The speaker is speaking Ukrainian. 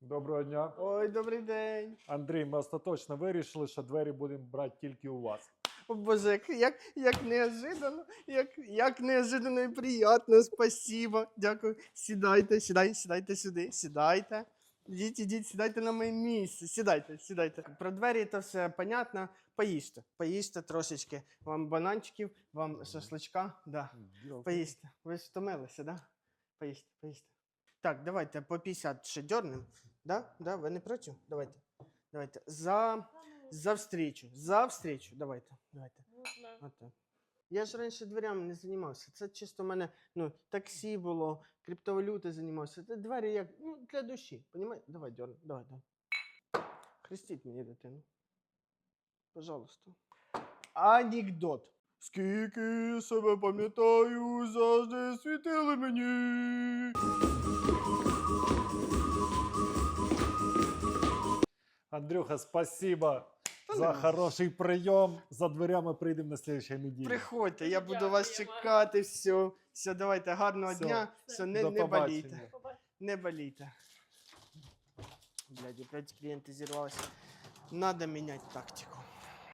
Доброго дня. Ой, добрий день. Андрій, ми остаточно вирішили, що двері будемо брати тільки у вас. О, Боже, як, як, як неожиданно, як, як неожиданно і приємно, спасибо. Дякую. Сідайте, сідайте, сідайте сюди, сідайте. Ідіть, ідіть, сідайте на моє місце. Сідайте, сідайте. Про двері то все понятно. Поїжте, поїжте трошечки. Вам бананчиків, вам шашличка. Да. Поїсти. Ви ж втомилися, да? Поїсти, поїсти. Так, давайте по 50 ще дернем. Да? Да? Ви не проти? Давайте. Давайте. За, за встречу. За встречу. Давайте. Давайте. Отак. Я ж раніше дверями не займався. Це чисто в мене ну, таксі було, криптовалюти займався. Це двері як ну, для душі. Понімаєте? Давай, дерни. Давай, давай. Хрестіть мені дитину. Пожалуйста. Анекдот. Скільки себе пам'ятаю, завжди світили мені. Андрюха, спасибо Та за хороший прийом. За дверями прийдемо на слідчій неділі. Приходьте, я буду Дякую, вас чекати. Все, все, давайте, гарного Все. дня. Все, не, До не болійте. Не болійте. Блядь, опять клієнти зірвалися. Надо міняти тактику.